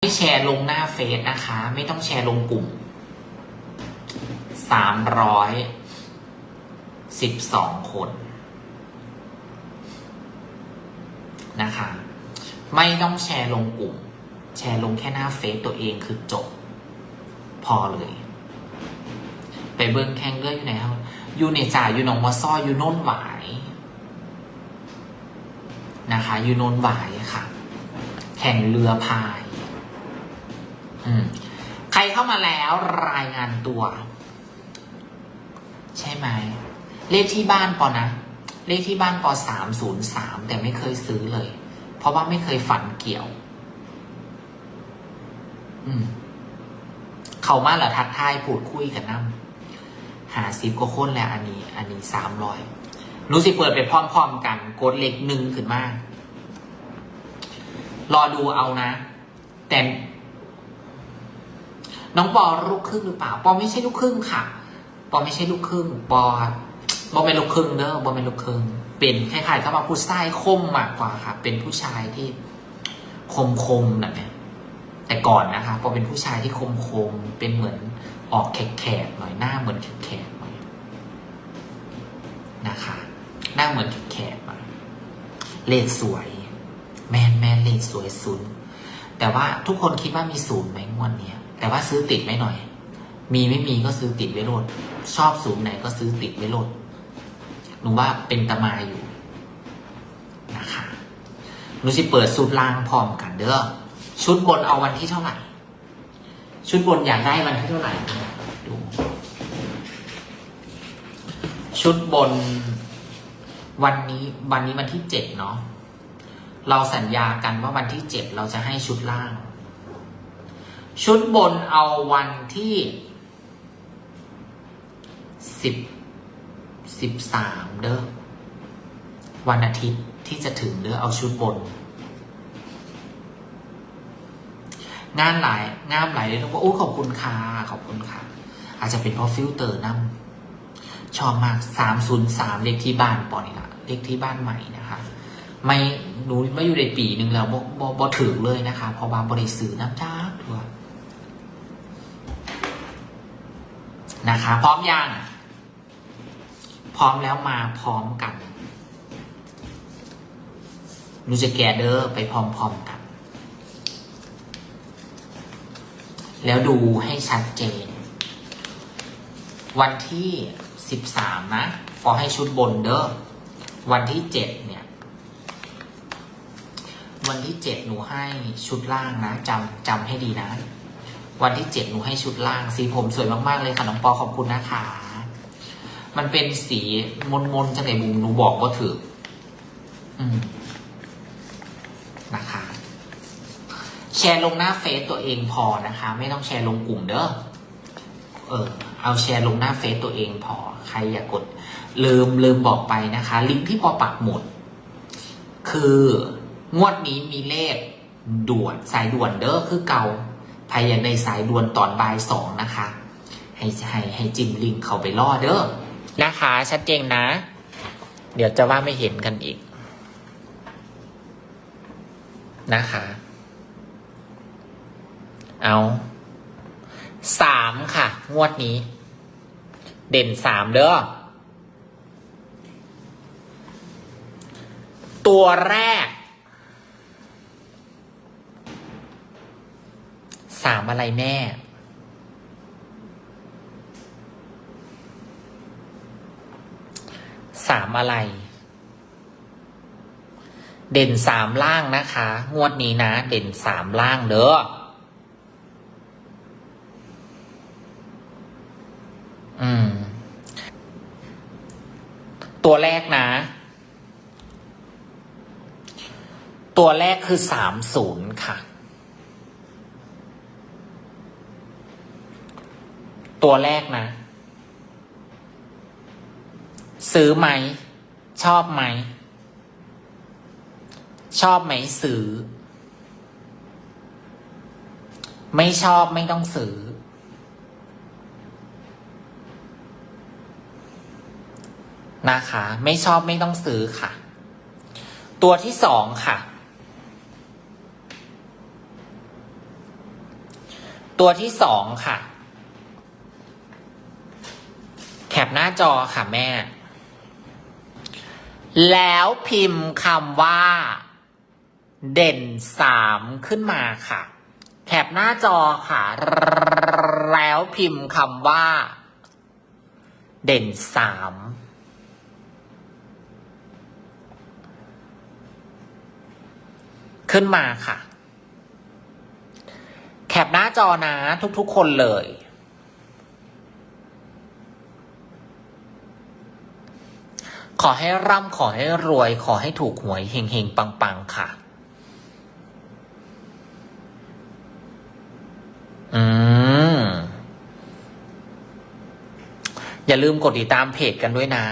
ไม่แชร์ลงหน้าเฟซนะคะ ไม่ต้องแชร์ลงกลุ่มสามร้อยสิบสองคนนะคะ ไม่ต้องแชร์ลงกลุ่ม แชร์ลงแค่หน้าเฟซตัวเองคือจบ พอเลย ไปเบิ้งแข่งเรืออยู่ไหนครับอยู่ในจ่ายอยู่หนองมอซ้ออยู่โน่นหวายนะคะ อยู่โน่นหวายค่ะ แข่งเรือพาย ใครเข้ามาแล้วรายงานตัว ใช่ไหม เลขที่บ้านปอนะ เลขที่บ้านปอสามศูนย์สามแต่ไม่เคยซื้อเลย เพราะว่าไม่เคยฝันเกี่ยว อืม เขามาเหรอทักทายพูดคุยกันนั่หาสิบกว่าคนแล้ว อันนี้ อันนี้สามร้อยรู้สิเปิดไปพร้อมๆกันกดเลขหนึ่งขึ้นมารอดูเอานะ แต่ น้องปอลูกครึ่งหรือเปล่า ปอไม่ใช่ลูกครึ่งค่ะ ปอไม่ใช่ลูกครึ่ง ปอบอเป็นลูกครึ่งเด้อบอเป็นลูกครึ่ง เป็นคล้ายๆกับว่าผู้ชายคมมากกว่าค่ะ เป็นผู้ชายที่คมคมๆแบบนี้แต่ก่อนนะคะปอเป็นผู้ชายที่คมคมๆเป็นเหมือนออกแขกๆหน่อยหน้าเหมือนแขกๆหน่อยนะคะ หน้าเหมือนแขกๆหน่อยเลขสวย แมนแมนเลขสวยศูนย์แต่ว่าทุกคนคิดว่ามีศูนย์ไหมงวดเนี้ย แต่ว่าซื้อติดไว้หน่อย มีไม่มีก็ซื้อติดไว้โลด ชอบศูนย์ไหนก็ซื้อติดไว้โลดหนูว่าเป็นตมาอยู่นะคะหนูสิเปิดสูตรล่างพร้อมกันเด้อชุดบนเอาวันที่เท่าไหร่ ชุดบนอยากได้วันที่เท่าไหร่ดู ชุดบนวันนี้วันนี้วันที่เจ็ดเนาะเราสัญญากันว่าวันที่เจ็ดเราจะให้ชุดล่าง ชุดบนเอาวันที่สิบสิบสามเด้อวันอาทิตย์ที่จะถึงเด้อเอาชุดบน งานหลายงามหลายเลยนะว่าโอ้ขอบคุณค่ะขอบคุณค่ะ อาจจะเป็นเพราะฟิลเตอร์นํชอบมากสามศูนย์สามเลขที่บ้านปอนี่ละเลขที่บ้านใหม่นะคะ ไม่หนูไม่อยู่ในปีหนึ่งแล้วบ่บ่ถึงเลยนะคะ เพราะว่าบริสื่อน้ำจ้าทัว นะคะ พร้อมยังพร้อมแล้วมาพร้อมกันหนูจะแกเดอร์ไปพร้อมๆกัน แล้วดูให้ชัดเจน วันที่สิบสามนะพอให้ชุดบนเด้อวันที่เจ็ดเนี่ย วันที่เจ็ดหนูให้ชุดล่างนะจำจำให้ดีนะ วันที่เจ็ดหนูให้ชุดล่าง สีผมสวยมากๆเลยค่ะน้องปอขอบคุณนะคะ มันเป็นสีมนมนๆจังไหนบุมหนูบอกว่าถืออืมนะคะ แชร์ลงหน้าเฟซตัวเองพอนะคะ ไม่ต้องแชร์ลงกลุ่มเด้อเออเอาแชร์ลงหน้าเฟซตัวเองพอ ใครอยากกด ลืมลืมบอกไปนะคะ ลิงก์ที่ปอปักหมุด คืองวดนี้มีเลขด่วนสายด่วนเด้อคือเก่า ใครอยากได้สายด่วนตอนบ่ายสองนะคะ ให้ให้ให้จิ้มลิงก์เข้าไปล่อเด้อนะคะ ชัดเจนนะ เดี๋ยวจะว่าไม่เห็นกันอีก นะคะ เอาสามค่ะ งวดนี้ เด่นสามเด้อตัวแรก สามอะไรแม่ สามอะไร เด่นสามล่างนะคะ งวดนี้นะ เด่นสามล่างเด้ออืม ตัวแรกนะ ตัวแรกคือสามศูนย์ค่ะ ตัวแรกนะ ซื้อไหม ชอบไหม ชอบไหมซื้อ ไม่ชอบไม่ต้องซื้อ นะคะ ไม่ชอบไม่ต้องซื้อค่ะ ตัวที่สองค่ะ ตัวที่สองค่ะ แค ปหน้าจอค่ะแม่ แล้วพิมพ์คำว่า เด่นสามขึ้นมาค่ะ แคปหน้าจอค่ะ แล้วพิมพ์คำว่า เด่นสามขึ้นมาค่ะ แคปหน้าจอนะทุกๆคนเลย ข อให้ร่ำขอให้รวย ขอให้ถูกหวยเฮงๆ ปังๆ ค่ะ อืม อย่าลืมกดติดตามเพจกันด้วยนะ